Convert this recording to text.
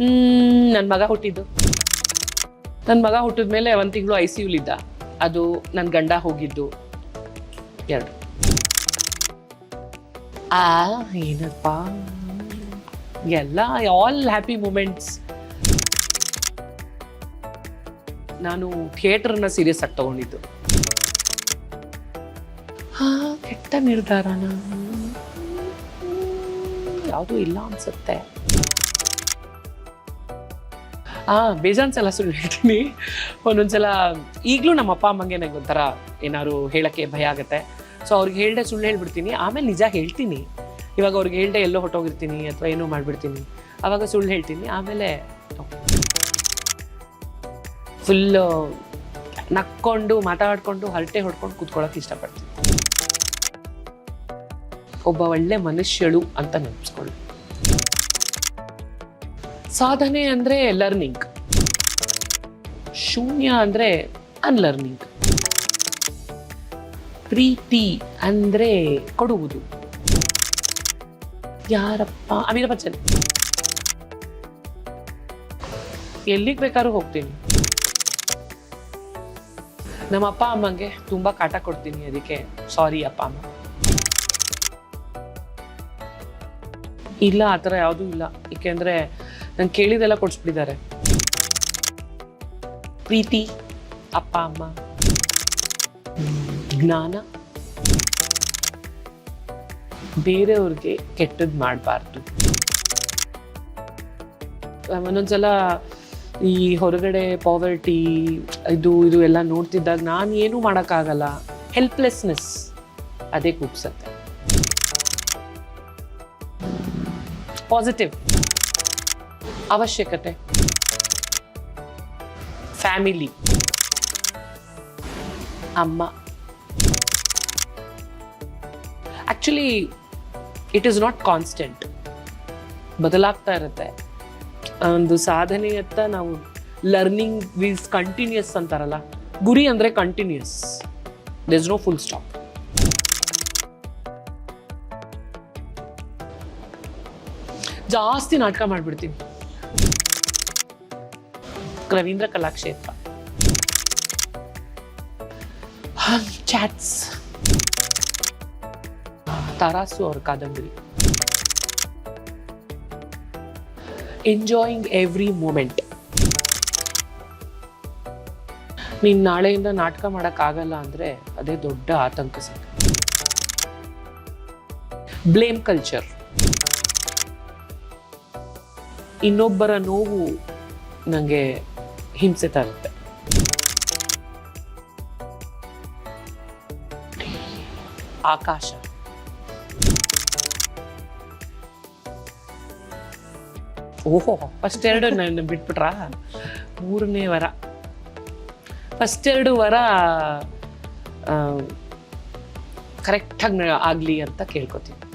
ನನ್ನ ಮಗ ಹುಟ್ಟಿದ್ದು. ನನ್ನ ಮಗ ಹುಟ್ಟಿದ ಮೇಲೆ ಒಂದು ತಿಂಗಳು ಐ ಸಿ ಯುಲಿದ್ದ ಅದು ನನ್ನ ಗಂಡ ಹೋಗಿದ್ದು. ಎರಡು. ಆ, ಏನಪ್ಪ? ಎಲ್ಲ ಆಲ್ ಹ್ಯಾಪಿ ಮೂಮೆಂಟ್ಸ್ ನಾನು ಥಿಯೇಟರ್ನ ಸೀರಿಯಸ್ ಆಗಿ ತಗೊಂಡಿದ್ದು. ಹಾ, ಕೆಟ್ಟ ನಿರ್ಧಾರನ? ಯಾವುದೂ ಇಲ್ಲ ಅನ್ಸುತ್ತೆ. ಬೇಜಾನ್ ಸಲ ಸುಳ್ಳು ಹೇಳ್ತೀನಿ. ಒಂದೊಂದ್ಸಲ ಈಗಲೂ ನಮ್ಮ ಅಪ್ಪ, ಅಮ್ಮಂಗೆ ನಂಗೆ ಒಂಥರ ಏನಾದ್ರು ಹೇಳೋಕ್ಕೆ ಭಯ ಆಗುತ್ತೆ. ಸೊ ಅವ್ರಿಗೆ ಹೇಳ್ದೆ ಸುಳ್ಳು ಹೇಳ್ಬಿಡ್ತೀನಿ. ಆಮೇಲೆ ನಿಜ ಹೇಳ್ತೀನಿ. ಇವಾಗ ಅವ್ರಿಗೆ ಹೇಳ್ದೆ ಎಲ್ಲೋ ಹೊಟ್ಟೋಗಿರ್ತೀನಿ ಅಥವಾ ಏನೋ ಮಾಡಿಬಿಡ್ತೀನಿ. ಆವಾಗ ಸುಳ್ಳು ಹೇಳ್ತೀನಿ. ಆಮೇಲೆ ಫುಲ್ಲು ನಕ್ಕೊಂಡು, ಮಾತಾಡ್ಕೊಂಡು, ಹರಟೆ ಹೊಡ್ಕೊಂಡು ಕೂತ್ಕೊಳ್ಳೋಕೆ ಇಷ್ಟಪಡ್ತೀನಿ. ಒಬ್ಬ ಒಳ್ಳೆ ಮನುಷ್ಯಳು ಅಂತ ನೆನೆಸ್ಕೊಳ್ಳಿ. ಸಾಧನೆ ಅಂದ್ರೆ ಲರ್ನಿಂಗ್ ಶೂನ್ಯ ಅಂದ್ರೆ ಅನ್ಲರ್ನಿಂಗ್ ಪ್ರೀತಿ ಅಂದ್ರೆ ಕೊಡುವುದು. ಯಾರಪ್ಪ ಅಮಿತಾಬ್ ಬಚ್ಚನ್. ಎಲ್ಲಿಗೆ ಬೇಕಾದ್ರೂ ಹೋಗ್ತೀನಿ. ನಮ್ಮ ಅಪ್ಪ ಅಮ್ಮಂಗೆ ತುಂಬಾ ಕಾಟ ಕೊಡ್ತೀನಿ ಅದಕ್ಕೆ ಸಾರಿ ಅಪ್ಪ ಅಮ್ಮ. ಇಲ್ಲ, ಆ ಥರ ಯಾವುದೂ ಇಲ್ಲ. ಏಕೆಂದರೆ ನಂಗೆ ಕೇಳಿದೆಲ್ಲ ಕೊಡಿಸ್ಬಿಟ್ಟಿದ್ದಾರೆ. ಪ್ರೀತಿ, ಅಪ್ಪ, ಅಮ್ಮ. ಜ್ಞಾನ. ಬೇರೆಯವ್ರಿಗೆ ಕೆಟ್ಟದ್ದು ಮಾಡಬಾರ್ದು. ಒಂದೊಂದ್ಸಲ ಈ ಹೊರಗಡೆ ಪಾವರ್ಟಿ ಇದು ಇದು ಎಲ್ಲ ನೋಡ್ತಿದ್ದಾಗ ನಾನು ಏನೂ ಮಾಡೋಕ್ಕಾಗಲ್ಲ. ಹೆಲ್ಪ್ಲೆಸ್ನೆಸ್ ಅದೇ ಕೂಗ್ಸತ್ತೆ. ಪಾಸಿಟಿವ್ ಅವಶ್ಯಕತೆ. ಫ್ಯಾಮಿಲಿ. ಅಮ್ಮ. Actually it is not constant ಬದಲಾಗ್ತಾ ಇರುತ್ತೆ. ಒಂದು ಸಾಧನೆಯತ್ತ ನಾವು ಲರ್ನಿಂಗ್ ವಿಸ್ ಕಂಟಿನ್ಯೂಸ್ ಅಂತಾರಲ್ಲ, ಗುರಿ ಅಂದರೆ continuous this no full stop ಜಾಸ್ತಿ ನಾಟಕ ಮಾಡ್ಬಿಡ್ತೀನಿ. ರವೀಂದ್ರ ಕಲಾಕ್ಷೇತ್ರ. ಚಾಟ್ಸ್ ತರಾಸು ಅವ್ರ ಕಾದಂಬರಿ. ಎಂಜಾಯಿಂಗ್ ಎವ್ರಿ ಮೂಮೆಂಟ್ ನೀನ್ ನಾಳೆಯಿಂದ ನಾಟಕ ಮಾಡೋಕ್ಕಾಗಲ್ಲ ಅಂದ್ರೆ ಅದೇ ದೊಡ್ಡ ಆತಂಕ ಸರ್. ಬ್ಲೇಮ್ ಕಲ್ಚರ್ ಇನ್ನೊಬ್ಬರ ನೋವು ನನಗೆ ಹಿಂಸೆ ತರುತ್ತೆ ಆಕಾಶ. ಓಹೋ ಫಸ್ಟ್ ಎರಡು ನನ್ನ ಬಿಟ್ಬಿಟ್ರ? ಮೂರನೇ ವರ. ಫಸ್ಟ್ ಎರಡು ವರ ಕರೆಕ್ಟಾಗಿ ಆಗಲಿ ಅಂತ ಕೇಳ್ಕೊತೀನಿ.